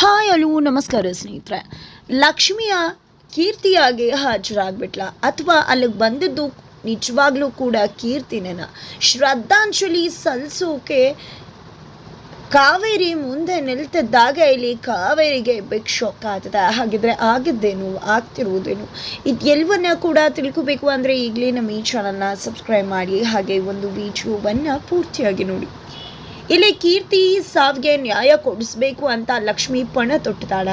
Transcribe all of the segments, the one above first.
Hi hello ನಮಸ್ಕಾರ ಸ್ನೇಹಿತರೆ. ಲಕ್ಷ್ಮಿಯ ಕೀರ್ತಿಯಾಗಿ ಹಾಜರಾಗ್ಬಿಟ್ಲ. ಅಥವಾ ಅಲ್ಲಿಗೆ ಬಂದಿದ್ದು ನಿಜವಾಗ್ಲೂ ಕೂಡ ಕೀರ್ತಿನೇನ. ಶ್ರದ್ಧಾಂಜಲಿ ಸಲ್ಲಿಸೋಕೆ ಕಾವೇರಿ ಮುಂದೆ ನಿಲ್ತಿದ್ದಾಗ ಇಲ್ಲಿ ಕಾವೇರಿಗೆ ಬಿಗ್ ಶಾಕ್ ಆಗ್ತದೆ. ಹಾಗಿದ್ರೆ ಆಗಿದ್ದೇನು, ಆಗ್ತಿರುವುದೇನು? ಇದು ಎಲ್ಲವನ್ನ ಕೂಡ ತಿಳ್ಕೋಬೇಕು ಅಂದರೆ ಈಗಲೇ ನಮ್ಮ ಈ ಚಾನಲ್ನ ಸಬ್ಸ್ಕ್ರೈಬ್ ಮಾಡಿ. ಹಾಗೆ ಒಂದು ವಿಡಿಯೋವನ್ನು ಪೂರ್ತಿಯಾಗಿ ನೋಡಿ. ಇಲ್ಲಿ ಕೀರ್ತಿ ಸಾವಿಗೆ ನ್ಯಾಯ ಕೊಡಿಸ್ಬೇಕು ಅಂತ ಲಕ್ಷ್ಮಿ ಪಣ ತೊಟ್ಟಿದ್ದಾಳ.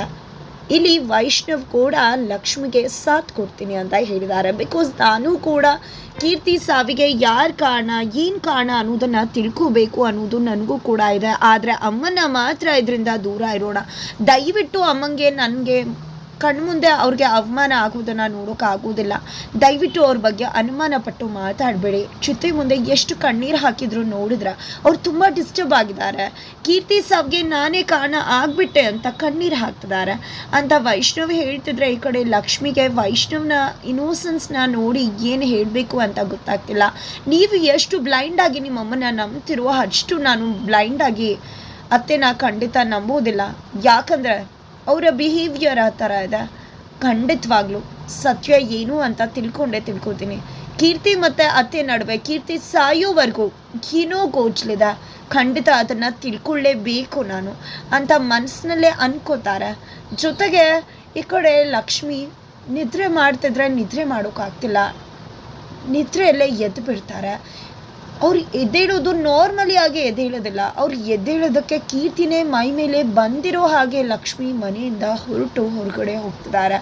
ಇಲ್ಲಿ ವೈಷ್ಣವ್ ಕೂಡ ಲಕ್ಷ್ಮಿಗೆ ಸಾಥ್ ಕೊಡ್ತೀನಿ ಅಂತ ಹೇಳಿದ್ದಾರೆ. ಬಿಕಾಸ್ ನಾನು ಕೂಡ ಕೀರ್ತಿ ಸಾವಿಗೆ ಯಾರ ಕಾರಣ, ಏನು ಕಾರಣ ಅನ್ನೋದನ್ನು ತಿಳ್ಕೋಬೇಕು ಅನ್ನೋದು ನನಗೂ ಕೂಡ ಇದೆ. ಆದರೆ ಅಮ್ಮನ ಮಾತ್ರ ಇದರಿಂದ ದೂರ ಇರೋಣ. ದಯವಿಟ್ಟು ಅಮ್ಮಂಗೆ, ನನಗೆ ಕಣ್ಮುಂದೆ ಅವ್ರಿಗೆ ಅವಮಾನ ಆಗೋದನ್ನು ನೋಡೋಕ್ಕಾಗೋದಿಲ್ಲ ದಯವಿಟ್ಟು ಅವ್ರ ಬಗ್ಗೆ ಅನುಮಾನ ಪಟ್ಟು ಮಾತಾಡಬೇಡಿ. ಚಿತ್ರಿ ಮುಂದೆ ಎಷ್ಟು ಕಣ್ಣೀರು ಹಾಕಿದ್ರು ನೋಡಿದ್ರ ಅವ್ರು ತುಂಬ ಡಿಸ್ಟರ್ಬ್ ಆಗಿದ್ದಾರೆ. ಕೀರ್ತಿ ಸಾವಿಗೆ ನಾನೇ ಕಾರಣ ಆಗಿಬಿಟ್ಟೆ ಅಂತ ಕಣ್ಣೀರು ಹಾಕ್ತಿದ್ದಾರೆ. ಅಂತ ವೈಷ್ಣವ್ ಹೇಳ್ತಿದ್ರೆ ಈ ಕಡೆ ಲಕ್ಷ್ಮಿಗೆ ವೈಷ್ಣವ್ನ ಇನ್ನೋಸೆನ್ಸ್ನ ನೋಡಿ ಏನು ಹೇಳಬೇಕು ಅಂತ ಗೊತ್ತಾಗ್ತಿಲ್ಲ. ನೀವು ಎಷ್ಟು ಬ್ಲೈಂಡ್ ಆಗಿ ನಿಮ್ಮಮ್ಮನ ನಂಬ್ತಿರೋ ಅಷ್ಟು ನಾನು ಬ್ಲೈಂಡ್ ಆಗಿ ನಾ ಖಂಡಿತ ನಂಬೋದಿಲ್ಲ ಯಾಕಂದ್ರೆ ಅವರ ಬಿಹೇವಿಯರ್ ಆ ಥರ ಇದೆ. ಖಂಡಿತವಾಗ್ಲೂ. ಸತ್ಯ ಏನು ಅಂತ ತಿಳ್ಕೊಂಡೇ ತಿಳ್ಕೊತೀನಿ. ಕೀರ್ತಿ ಮತ್ತು ಅತ್ತೆ ನಡುವೆ ಕೀರ್ತಿ ಸಾಯೋವರೆಗೂ ಏನೋ ಗೋಚ್ಲಿದೆ ಖಂಡಿತ ಅದನ್ನು ತಿಳ್ಕೊಳ್ಳೇಬೇಕು ನಾನು ಅಂತ ಮನಸ್ಸಿನಲ್ಲೇ ಅನ್ಕೋತಾರೆ. ಜೊತೆಗೆ ಈ ಕಡೆ ಲಕ್ಷ್ಮಿ ನಿದ್ರೆ ಮಾಡ್ತಿದ್ರೆ ನಿದ್ರೆ ಮಾಡೋಕ್ಕಾಗ್ತಿಲ್ಲ. ನಿದ್ರೆಯಲ್ಲೇ ಎದ್ದು ಬಿಡ್ತಾರೆ ಅವ್ರು ಎದ್ದೇಳೋದು ನಾರ್ಮಲಿ ಆಗಿ ಎದ್ದೇಳೋದಿಲ್ಲ. ಅವ್ರು ಎದ್ದೇಳೋದಕ್ಕೆ ಕೀರ್ತಿನೇ ಮೈ ಮೇಲೆ ಬಂದಿರೋ ಹಾಗೆ ಲಕ್ಷ್ಮಿ ಮನೆಯಿಂದ ಹೊರಟು ಹೊರಗಡೆ ಹೋಗ್ತಿದ್ದಾರೆ.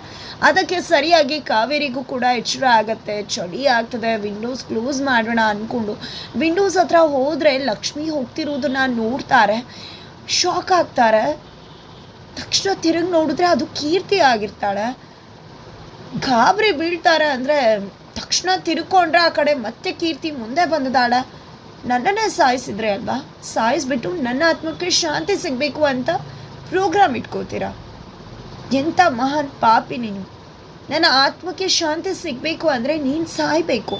ಅದಕ್ಕೆ ಸರಿಯಾಗಿ ಕಾವೇರಿಗೂ ಕೂಡ ಎಚ್ಚರ ಆಗುತ್ತೆ. ಚಳಿ ಆಗ್ತದೆ ವಿಂಡೋಸ್ ಕ್ಲೋಸ್ ಮಾಡೋಣ ಅಂದ್ಕೊಂಡು ವಿಂಡೋಸ್ ಹತ್ರ ಹೋದರೆ ಲಕ್ಷ್ಮಿ ಹೋಗ್ತಿರೋದನ್ನ ನೋಡ್ತಾರೆ. ಶಾಕ್ ಆಗ್ತಾರೆ. ತಕ್ಷಣ ತಿರುಗಿ ನೋಡಿದ್ರೆ ಅದು ಕೀರ್ತಿ ಆಗಿರ್ತಾಳೆ. ಗಾಬರಿ ಬೀಳ್ತಾರೆ ಅಂದರೆ ತಕ್ಷಣ ತಿರ್ಕೊಂಡ್ರೆ ಆ ಕಡೆ ಮತ್ತೆ ಕೀರ್ತಿ ಮುಂದೆ ಬಂದದಾಳ. ನನ್ನನ್ನೇ ಸಾಯಿಸಿದ್ರೆ ಅಲ್ವಾ? ಸಾಯಿಸ್ಬಿಟ್ಟು ನನ್ನ ಆತ್ಮಕ್ಕೆ ಶಾಂತಿ ಸಿಗಬೇಕು ಅಂತ ಪ್ರೋಗ್ರಾಮ್ ಇಟ್ಕೋತೀರ? ಎಂಥ ಮಹಾನ್ ಪಾಪಿ ನೀನು. ನನ್ನ ಆತ್ಮಕ್ಕೆ ಶಾಂತಿ ಸಿಗಬೇಕು ಅಂದರೆ ನೀನು ಸಾಯಬೇಕು.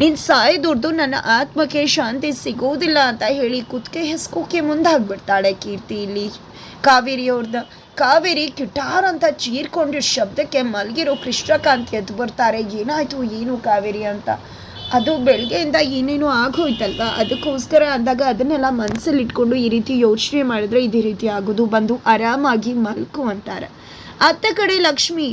ನೀನು ಸಾಯ್ದುಡ್ದು ನನ್ನ ಆತ್ಮಕ್ಕೆ ಶಾಂತಿ ಸಿಗೋದಿಲ್ಲ ಅಂತ ಹೇಳಿ ಕುತ್ತಿಗೆ ಹೆಸ್ಕೋಕೆ ಮುಂದಾಗ್ಬಿಡ್ತಾಳೆ ಕೀರ್ತಿ ಇಲ್ಲಿ. ಕಾವೇರಿ ಅವ್ರದ್ದು ಕಾವೇರಿ ಕಿಟಾರ್ ಅಂತ ಚೀರ್ಕೊಂಡಿರೋ ಶಬ್ದಕ್ಕೆ ಮಲಗಿರೋ ಕೃಷ್ಣಕಾಂತ್ ಎದ್ದು ಬರ್ತಾರೆ. ಏನಾಯ್ತು? ಏನು ಕಾವೇರಿ ಅಂತ? ಅದು ಬೆಳಗ್ಗೆಯಿಂದ ಏನೇನೋ ಆಗೋಯ್ತಲ್ವ? ಅದಕ್ಕೋಸ್ಕರ ಅಂದಾಗ ಅದನ್ನೆಲ್ಲ ಮನಸ್ಸಲ್ಲಿ ಇಟ್ಕೊಂಡು ಈ ರೀತಿ ಯೋಚನೆ ಮಾಡಿದ್ರೆ ಇದೇ ರೀತಿ ಆಗೋದು. ಬಂದು ಆರಾಮಾಗಿ ಮಲ್ಕು ಅಂತಾರೆ. ಅತ್ತ ಕಡೆ ಲಕ್ಷ್ಮಿ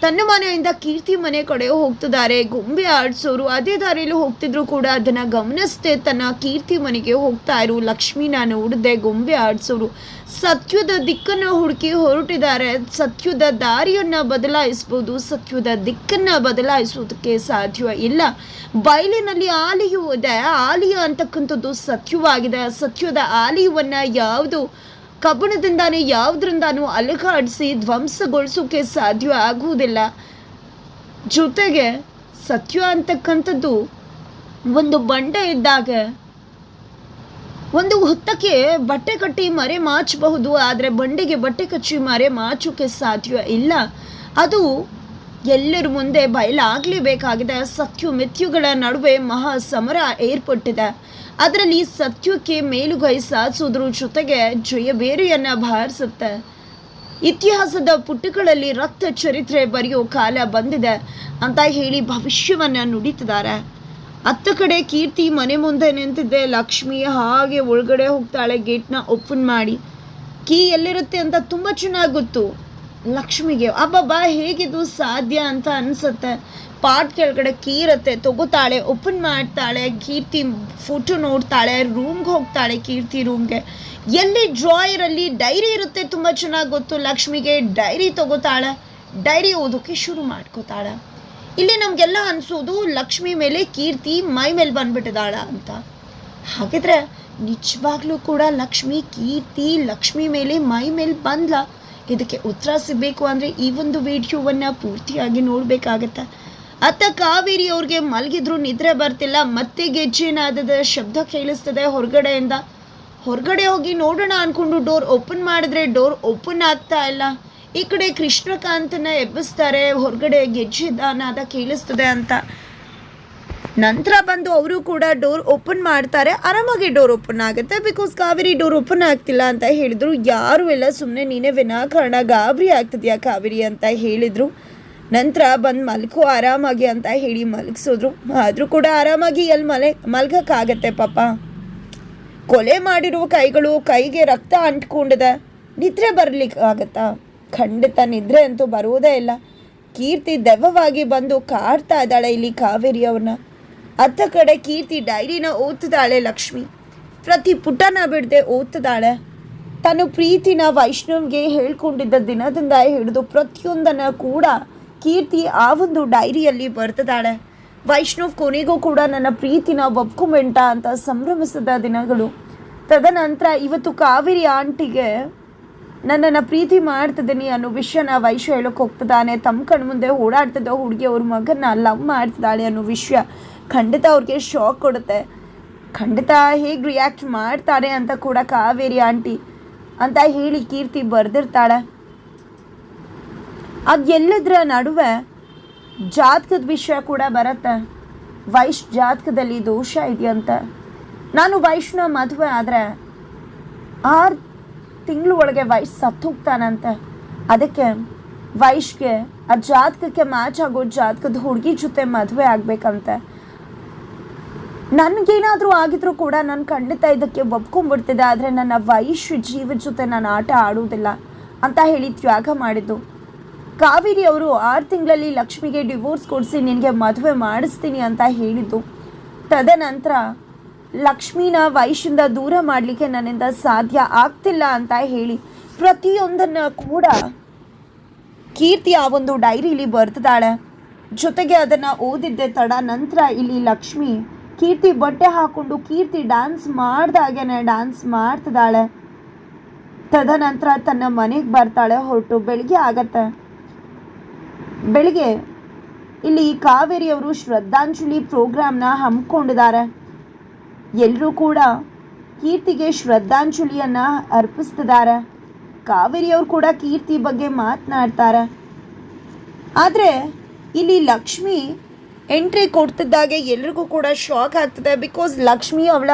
ತನ್ನ ಮನೆಯಿಂದ ಕೀರ್ತಿ ಮನೆ ಕಡೆ ಹೋಗ್ತಿದ್ದಾರೆ. ಗೊಂಬೆ ಆಡಿಸೋರು ಅದೇ ದಾರಿಯಲ್ಲಿ ಹೋಗ್ತಿದ್ರು ಕೂಡ. ಅದನ್ನ ಗಮನಿಸದೆ ತನ್ನ ಕೀರ್ತಿ ಮನೆಗೆ ಹೋಗ್ತಾ ಇರು. ಲಕ್ಷ್ಮೀನ ನೋಡಿದೆ ಗೊಂಬೆ ಆಡಿಸೋರು. ಸತ್ಯದ ದಿಕ್ಕನ್ನ ಹುಡುಕಿ ಹೊರಟಿದ್ದಾರೆ. ಸತ್ಯದ ದಾರಿಯನ್ನ ಬದಲಾಯಿಸ್ಬೋದು. ಸತ್ಯದ ದಿಕ್ಕನ್ನ ಬದಲಾಯಿಸೋದಕ್ಕೆ ಸಾಧ್ಯ ಇಲ್ಲ. ಬಯಲಿನಲ್ಲಿ ಆಲಿಯು ಇದೆ. ಆಲಿಯ ಅಂತಕ್ಕಂಥದ್ದು ಸತ್ಯವಾಗಿದೆ. ಸತ್ಯದ ಆಲಿಯವನ್ನ ಯಾವುದು ಕಬ್ಬಣದಿಂದಾನೇ ಯಾವುದರಿಂದಾನು ಅಲುಗಾಡಿಸಿ ಧ್ವಂಸಗೊಳಿಸೋಕೆ ಸಾಧ್ಯ ಆಗುವುದಿಲ್ಲ. ಜೊತೆಗೆ ಸತ್ಯ ಅಂತಕ್ಕಂಥದ್ದು ಒಂದು ಬಂಡೆ ಇದ್ದಾಗ ಒಂದು ಹುತ್ತಕ್ಕೆ ಬಟ್ಟೆ ಕಟ್ಟಿ ಮರೆ ಮಾಚಬಹುದು, ಆದರೆ ಬಂಡೆಗೆ ಬಟ್ಟೆ ಕಚ್ಚಿ ಮರೆ ಮಾಚೋಕೆ ಸಾಧ್ಯ ಇಲ್ಲ. ಅದು ಎಲ್ಲರ ಮುಂದೆ ಬಯಲಾಗಲೇಬೇಕಾಗಿದೆ ಸತ್ಯು ಮಿಥ್ಯುಗಳ ನಡುವೆ ಮಹಾ ಸಮರ ಏರ್ಪಟ್ಟಿದೆ. ಅದರಲ್ಲಿ ಸತ್ಯಕ್ಕೆ ಮೇಲುಗೈ ಸಾಧಿಸೋದ್ರ ಜೊತೆಗೆ ಜಯಬೇರೆಯನ್ನ ಬಾರಿಸುತ್ತೆ ಇತಿಹಾಸದ ಪುಟಗಳಲ್ಲಿ ರಕ್ತ ಚರಿತ್ರೆ ಬರೆಯೋ ಕಾಲ ಬಂದಿದೆ ಅಂತ ಹೇಳಿ ಭವಿಷ್ಯವನ್ನ ನುಡಿತಿದ್ದಾರೆ. ಹತ್ತ ಕಡೆ ಕೀರ್ತಿ ಮನೆ ಮುಂದೆ ನಿಂತಿದ್ದೆ ಲಕ್ಷ್ಮಿ ಹಾಗೆ ಒಳಗಡೆ ಹೋಗ್ತಾಳೆ, ಗೇಟ್ನ ಓಪನ್ ಮಾಡಿ. ಕೀ ಎಲ್ಲಿರುತ್ತೆ ಅಂತ ತುಂಬ ಚೆನ್ನಾಗಿ ಗೊತ್ತು. ಲಕ್ಷ್ಮಿಗೆ, ಅಬ್ಬಬ್ಬಾ, ಹೇಗಿದು ಸಾಧ್ಯ ಅಂತ ಅನ್ಸುತ್ತೆ. ಪಾಟ್ ಕೆಳಗಡೆ ಕೀರತ್ತೆ, ತಗೋತಾಳೆ, ಓಪನ್ ಮಾಡ್ತಾಳೆ, ಕೀರ್ತಿ ಫೋಟೋ ನೋಡ್ತಾಳೆ, ರೂಮ್ಗೆ ಹೋಗ್ತಾಳೆ ಕೀರ್ತಿ ರೂಮ್ಗೆ. ಎಲ್ಲಿ ಡ್ರಾಯರಲ್ಲಿ ಡೈರಿ ಇರುತ್ತೆ ತುಂಬ ಚೆನ್ನಾಗಿ ಗೊತ್ತು. ಲಕ್ಷ್ಮಿಗೆ ಡೈರಿ ತಗೋತಾಳೆ, ಡೈರಿ ಓದೋಕ್ಕೆ ಶುರು ಮಾಡ್ಕೋತಾಳೆ. ಇಲ್ಲಿ ನಮಗೆಲ್ಲ ಅನಿಸೋದು, ಲಕ್ಷ್ಮಿ ಮೇಲೆ ಕೀರ್ತಿ ಮೈ ಮೇಲೆ ಬಂದ್ಬಿಟ್ಟಿದ್ದಾಳ ಅಂತ. ಹಾಗಿದ್ರೆ ನಿಜವಾಗ್ಲೂ ಕೂಡ ಲಕ್ಷ್ಮಿ ಕೀರ್ತಿ ಲಕ್ಷ್ಮಿ ಮೇಲೆ ಮೈ ಮೇಲೆ ಬಂದ್ಲ? ಇದಕ್ಕೆ ಉತ್ತರ ಸಿಗಬೇಕು ಅಂದರೆ ಈ ಒಂದು ವಿಡಿಯೋವನ್ನು ಪೂರ್ತಿಯಾಗಿ ನೋಡಬೇಕಾಗತ್ತೆ? ಅತ್ತ ಕಾವೇರಿ ಅವ್ರಿಗೆ ಮಲಗಿದ್ರು ನಿದ್ರೆ ಬರ್ತಿಲ್ಲ, ಮತ್ತೆ ಗೆಜ್ಜೆನಾದದ ಶಬ್ದ ಕೇಳಿಸ್ತದೆ ಹೊರಗಡೆಯಿಂದ. ಹೊರಗಡೆ ಹೋಗಿ ನೋಡೋಣ ಅಂದ್ಕೊಂಡು ಡೋರ್ ಓಪನ್ ಮಾಡಿದ್ರೆ ಡೋರ್ ಓಪನ್ ಆಗ್ತಾ ಇಲ್ಲ. ಈ ಕಡೆ ಕೃಷ್ಣಕಾಂತನ ಎಬ್ಬಿಸ್ತಾರೆ, ಹೊರಗಡೆ ಗೆಜ್ಜೆ ದಾನಾದ ಕೇಳಿಸ್ತದೆ ಅಂತ. ನಂತರ ಬಂದು ಅವರು ಕೂಡ ಡೋರ್ ಓಪನ್ ಮಾಡ್ತಾರೆ. ಆರಾಮಾಗಿ ಡೋರ್ ಓಪನ್ ಆಗುತ್ತೆ. ಬಿಕಾಸ್ ಕಾವೇರಿ ಡೋರ್ ಓಪನ್ ಆಗ್ತಿಲ್ಲ ಅಂತ ಹೇಳಿದ್ರು. ಯಾರು ಎಲ್ಲ ಸುಮ್ಮನೆ ನೀನೇ ವಿನಾಕಾರಣ ಗಾಬರಿ ಆಗ್ತಿದ್ಯಾ ಕಾವೇರಿ ಅಂತ ಹೇಳಿದ್ರು. ನಂತರ ಬಂದು ಮಲ್ಕೋ, ಆರಾಮಾಗಿ ಅಂತ ಹೇಳಿ ಮಲಗಿಸಿದ್ರು. ಆದರೂ ಕೂಡ ಆರಾಮಾಗಿ ಎಲ್ಲಿ ಮಲೆ, ಮಲ್ಗೋಕ್ಕಾಗತ್ತೆ ಪಾಪ. ಕೊಲೆ ಮಾಡಿರುವ ಕೈಗಳು ಕೈಗೆ ರಕ್ತ ಅಂಟ್ಕೊಂಡಿದೆ. ನಿದ್ರೆ ಬರಲಿಕ್ಕೆ ಆಗತ್ತಾ ಖಂಡಿತ ನಿದ್ರೆ ಅಂತೂ ಬರುವುದೇ ಇಲ್ಲ. ಕೀರ್ತಿ ದೆವ್ವವಾಗಿ ಬಂದು ಕಾಡ್ತಾ ಇದ್ದಾಳೆ ಇಲ್ಲಿ ಕಾವೇರಿ ಅವ್ರನ್ನ. ಅತ್ತ ಕಡೆ ಕೀರ್ತಿ ಡೈರಿನ ಓದ್ತಿದ್ದಾಳೆ ಲಕ್ಷ್ಮಿ. ಪ್ರತಿ ಪುಟನ ಬಿಡದೆ ಓದ್ತಿದ್ದಾಳೆ. ತನ್ನ ಪ್ರೀತಿನ ವೈಷ್ಣವ್ಗೆ ಹೇಳ್ಕೊಂಡಿದ್ದ ದಿನದಿಂದ ಹಿಡಿದು ಪ್ರತಿಯೊಂದನ್ನು ಕೂಡ ಕೀರ್ತಿ ಆ ಒಂದು ಡೈರಿಯಲ್ಲಿ ಬರ್ತಿದ್ದಾಳೆ. ವೈಷ್ಣವ್ ಕೊನೆಗೂ ಕೂಡ ನನ್ನ ಪ್ರೀತಿನ ಒಪ್ಕೊಂಬೆಂಟ ಅಂತ ಸಂಭ್ರಮಿಸಿದ ದಿನಗಳು. ತದನಂತರ ಇವತ್ತು ಕಾವೇರಿ ಆಂಟಿಗೆ ನನ್ನನ್ನು ಪ್ರೀತಿ ಮಾಡ್ತಿದ್ದೀನಿ ಅನ್ನೋ ವಿಷಯನ ವೈಶ್ಯ ಹೇಳೋಕೆ ಹೋಗ್ತಿದ್ದಾನೆ. ತಮ್ಮ ಕಣ್ಮುಂದೆ ಓಡಾಡ್ತಿದ್ದ ಹುಡುಗಿ ಅವ್ರ ಮಗನ ಲವ್ ಮಾಡ್ತಿದ್ದಾಳೆ ಅನ್ನೋ ವಿಷಯ ಖಂಡಿತ ಅವ್ರಿಗೆ ಶಾಕ್ ಕೊಡುತ್ತೆ. ಖಂಡಿತ ಹೇಗೆ ರಿಯಾಕ್ಟ್ ಮಾಡ್ತಾರೆ ಅಂತ ಕೂಡ ಕಾವೇರಿ ಆಂಟಿ ಅಂತ ಹೇಳಿ ಕೀರ್ತಿ ಬರೆದಿರ್ತಾಳೆ. ಅದೆಲ್ಲದರ ನಡುವೆ ಜಾತಕದ ವಿಷಯ ಕೂಡ ಬರುತ್ತೆ. ವೈಶ್ ಜಾತಕದಲ್ಲಿ ದೋಷ ಇದೆಯಂತೆ. ನಾನು ವೈಷ್ಣ ಮದುವೆ ಆದರೆ ಆರು ತಿಂಗಳು ಒಳಗೆ ವೈಶ್ ಸತ್ತು ಹೋಗ್ತಾನಂತೆ ಅದಕ್ಕೆ ವೈಶ್ಗೆ ಆ ಜಾತಕಕ್ಕೆ ಮ್ಯಾಚ್ ಆಗೋ ಜಾತಕದ ಹುಡುಗಿ ಜೊತೆ ಮದುವೆ ಆಗಬೇಕಂತೆ. ನನಗೇನಾದರೂ ಆಗಿದ್ರೂ ಕೂಡ ನಾನು ಖಂಡಿತ ಇದಕ್ಕೆ ಒಪ್ಕೊಂಡ್ಬಿಡ್ತಿದ್ದೆ ಆದರೆ ನನ್ನ ವೈಶ್ಯ ಜೀವದ ಜೊತೆ ನಾನು ಆಟ ಆಡುವುದಿಲ್ಲ ಅಂತ ಹೇಳಿ ತ್ಯಾಗ ಮಾಡಿದ್ದು. ಕಾವೇರಿ ಅವರು ಆರು ತಿಂಗಳಲ್ಲಿ ಲಕ್ಷ್ಮಿಗೆ ಡಿವೋರ್ಸ್ ಕೊಡಿಸಿ ನಿನಗೆ ಮದುವೆ ಮಾಡಿಸ್ತೀನಿ ಅಂತ ಹೇಳಿದ್ದು. ತದನಂತರ ಲಕ್ಷ್ಮಿನ ವಯಸ್ಸಿಂದ ದೂರ ಮಾಡಲಿಕ್ಕೆ ನನ್ನಿಂದ ಸಾಧ್ಯ ಆಗ್ತಿಲ್ಲ ಅಂತ ಹೇಳಿ ಪ್ರತಿಯೊಂದನ್ನು ಕೂಡ ಕೀರ್ತಿ ಆ ಒಂದು ಡೈರಿಲಿ ಬರ್ತಿದ್ದಾಳೆ. ಜೊತೆಗೆ ಅದನ್ನು ಓದಿದ್ದೆ ತಡ ನಂತರ ಇಲ್ಲಿ ಲಕ್ಷ್ಮಿ ಕೀರ್ತಿ ಬಟ್ಟೆ ಹಾಕೊಂಡು ಕೀರ್ತಿ ಡ್ಯಾನ್ಸ್ ಮಾಡ್ದಾಗೇನೆ ಡ್ಯಾನ್ಸ್ ಮಾಡ್ತಿದ್ದಾಳೆ. ತದನಂತರ ತನ್ನ ಮನೆಗೆ ಬರ್ತಾಳೆ, ಹೊರಟು ಬೆಳಿಗ್ಗೆ ಆಗತ್ತೆ. ಬೆಳಿಗ್ಗೆ ಇಲ್ಲಿ ಕಾವೇರಿಯವರು ಶ್ರದ್ಧಾಂಜಲಿ ಪ್ರೋಗ್ರಾಮ್ನ ಹಮ್ಮಿಕೊಂಡಿದ್ದಾರೆ. ಎಲ್ಲರೂ ಕೂಡ ಕೀರ್ತಿಗೆ ಶ್ರದ್ಧಾಂಜಲಿಯನ್ನು ಅರ್ಪಿಸ್ತಿದ್ದಾರೆ. ಕಾವೇರಿಯವರು ಕೂಡ ಕೀರ್ತಿ ಬಗ್ಗೆ ಮಾತನಾಡ್ತಾರೆ. ಆದರೆ ಇಲ್ಲಿ ಲಕ್ಷ್ಮಿ ಎಂಟ್ರಿ ಕೊಡ್ತಿದ್ದಾಗೆ ಎಲ್ರಿಗೂ ಕೂಡ ಶಾಕ್ ಆಗ್ತದೆ ಬಿಕಾಸ್ ಲಕ್ಷ್ಮಿ ಅವಳ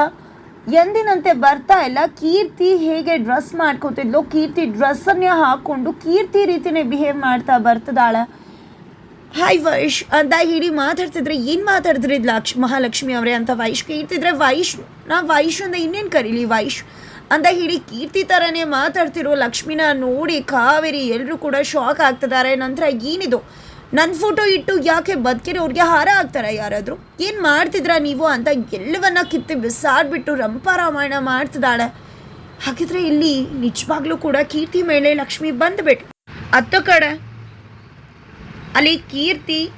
ಎಂದಿನಂತೆ ಬರ್ತಾ ಇಲ್ಲ. ಕೀರ್ತಿ ಹೇಗೆ ಡ್ರೆಸ್ ಮಾಡ್ಕೋತಿದ್ಲು? ಕೀರ್ತಿ ಡ್ರೆಸ್ಸನ್ನೇ ಹಾಕ್ಕೊಂಡು ಕೀರ್ತಿ ರೀತಿನೇ ಬಿಹೇವ್ ಮಾಡ್ತಾ ಬರ್ತದಾಳ ಹಾಯ್ ವೈಶ್ ಅಂತ ಹೇಳಿ ಮಾತಾಡ್ತಿದ್ರೆ ಏನು ಮಾತಾಡಿದ್ರಿ ಲಕ್ಷ್, ಮಹಾಲಕ್ಷ್ಮಿ ಅವರೇ ಅಂತ ವೈಶ್ ಕೀರ್ತಿದ್ರೆ ವೈಶ್ ನಾ ವೈಶ್ ಅಂತ ಇನ್ನೇನು ಕರೀಲಿ ವೈಶ್ ಅಂತ ಹೇಳಿ ಕೀರ್ತಿ ಥರನೇ ಮಾತಾಡ್ತಿರೋ ಲಕ್ಷ್ಮಿನ ನೋಡಿ ಕಾವೇರಿ ಎಲ್ಲರೂ ಕೂಡ ಶಾಕ್ ಆಗ್ತಿದ್ದಾರೆ. ನಂತರ ಏನಿದು? ನನ್ನ ಫೋಟೋ ಇಟ್ಟು ಯಾಕೆ ಬದುಕಿರೋರಿಗೆ ಹಾರ ಆಗ್ತಾರೆ ಯಾರಾದರೂ? ಏನು ಮಾಡ್ತಿದ್ರ ನೀವು ಅಂತ ಎಲ್ಲವನ್ನ ಕಿತ್ತಿ ಬಿಸಾಡ್ಬಿಟ್ಟು ರಂಪಾರಾಮಾಯಣ ಮಾಡ್ತಿದ್ದಾಳೆ. ಹಾಗಿದ್ರೆ ಇಲ್ಲಿ ನಿಜವಾಗ್ಲೂ ಕೂಡ ಕೀರ್ತಿ ಮೇಲೆ ಲಕ್ಷ್ಮಿ ಬಂದ್ಬಿಟ್ಟು ಅತ್ತ ಕಡೆ ಅಲ್ಲಿ ಕೀರ್ತಿ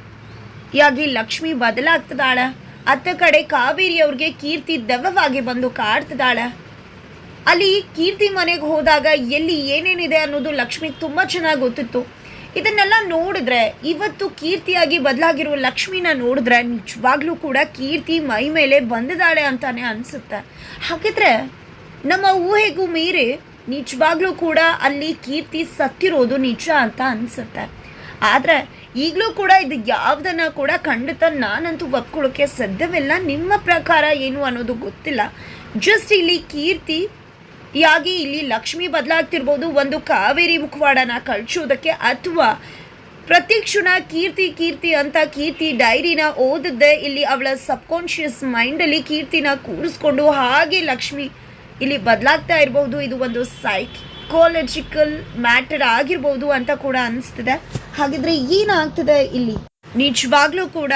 ಯಾಗಿ ಲಕ್ಷ್ಮಿ ಬದಲಾಗ್ತಿದ್ದಾಳೆ. ಅತ್ತ ಕಡೆ ಕಾವೇರಿ ಅವ್ರಿಗೆ ಕೀರ್ತಿ ದೆವ್ವವಾಗಿ ಬಂದು ಕಾಡ್ತಿದ್ದಾಳೆ. ಅಲ್ಲಿ ಕೀರ್ತಿ ಮನೆಗೆ ಹೋದಾಗ ಎಲ್ಲಿ ಏನೇನಿದೆ ಅನ್ನೋದು ಲಕ್ಷ್ಮಿಗೆ ತುಂಬ ಚೆನ್ನಾಗಿ ಗೊತ್ತಿತ್ತು. ಇದನ್ನೆಲ್ಲ ನೋಡಿದ್ರೆ, ಇವತ್ತು ಕೀರ್ತಿಯಾಗಿ ಬದಲಾಗಿರುವ ಲಕ್ಷ್ಮಿನ ನೋಡಿದ್ರೆ ನಿಜವಾಗ್ಲೂ ಕೂಡ ಕೀರ್ತಿ ಮೈ ಮೇಲೆ ಬಂದಿದ್ದಾಳೆ ಅಂತಾನೆ ಅನಿಸುತ್ತೆ. ಹಾಗಿದ್ರೆ ನಮ್ಮ ಊಹೆಗೂ ಮೀರಿ ನಿಜವಾಗ್ಲೂ ಕೂಡ ಅಲ್ಲಿ ಕೀರ್ತಿ ಸತ್ತಿರೋದು ನಿಜ ಅಂತ ಅನಿಸುತ್ತೆ. ಆದರೆ ಈಗಲೂ ಕೂಡ ಇದು ಯಾವುದನ್ನ ಕೂಡ ಖಂಡಿತ ನಾನಂತೂ ಒಪ್ಕೊಳ್ಳೋಕ್ಕೆ ಸಾಧ್ಯವಿಲ್ಲ. ನಿಮ್ಮ ಪ್ರಕಾರ ಏನು ಅನ್ನೋದು ಗೊತ್ತಿಲ್ಲ. ಜಸ್ಟ್ ಇಲ್ಲಿ ಕೀರ್ತಿ ಯಾಗಿ ಇಲ್ಲಿ ಲಕ್ಷ್ಮಿ ಬದಲಾಗ್ತಿರ್ಬೋದು. ಒಂದು ಕಾವೇರಿ ಮುಖವಾಡನ ಕಳಿಸೋದಕ್ಕೆ ಅಥವಾ ಪ್ರತಿ ಕ್ಷಣ ಕೀರ್ತಿ ಕೀರ್ತಿ ಅಂತ ಕೀರ್ತಿ ಡೈರಿನ ಓದಿದ್ದೆ ಇಲ್ಲಿ ಅವಳ ಸಬ್ಕಾನ್ಷಿಯಸ್ ಮೈಂಡಲ್ಲಿ ಕೀರ್ತಿನ ಕೂರಿಸ್ಕೊಂಡು ಹಾಗೆ ಲಕ್ಷ್ಮಿ ಇಲ್ಲಿ ಬದಲಾಗ್ತಾ ಇರಬಹುದು ಇದು ಒಂದು ಸೈಕಾಲಜಿಕಲ್ ಮ್ಯಾಟರ್ ಆಗಿರ್ಬೋದು ಅಂತ ಕೂಡ ಅನಿಸ್ತಿದೆ. ಹಾಗಿದ್ರೆ ಏನಾಗ್ತಿದೆ ಇಲ್ಲಿ? ನಿಜವಾಗ್ಲೂ ಕೂಡ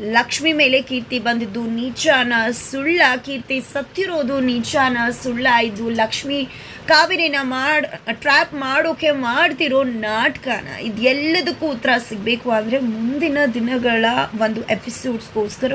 ಲಕ್ಷ್ಮಿ ಮೇಲೆ ಕೀರ್ತಿ ಬಂದಿದ್ದು ನೀಚಾನ ಸುಳ್ಳ, ಕೀರ್ತಿ ಸತ್ತಿರೋದು ನೀಚಾನ ಸುಳ್ಳ. ಇದು ಲಕ್ಷ್ಮಿ ಕಾವೇರಿನ ಮಾಡ್ ಟ್ರ್ಯಾಪ್ ಮಾಡೋಕೆ ಮಾಡ್ತಿರೋ ನಾಟಕನ. ಇದೆಲ್ಲದಕ್ಕೂ ಉತ್ತರ ಸಿಗಬೇಕು. ಅಂದರೆ ಮುಂದಿನ ದಿನಗಳ ಒಂದು ಎಪಿಸೋಡ್ಸ್ಗೋಸ್ಕರ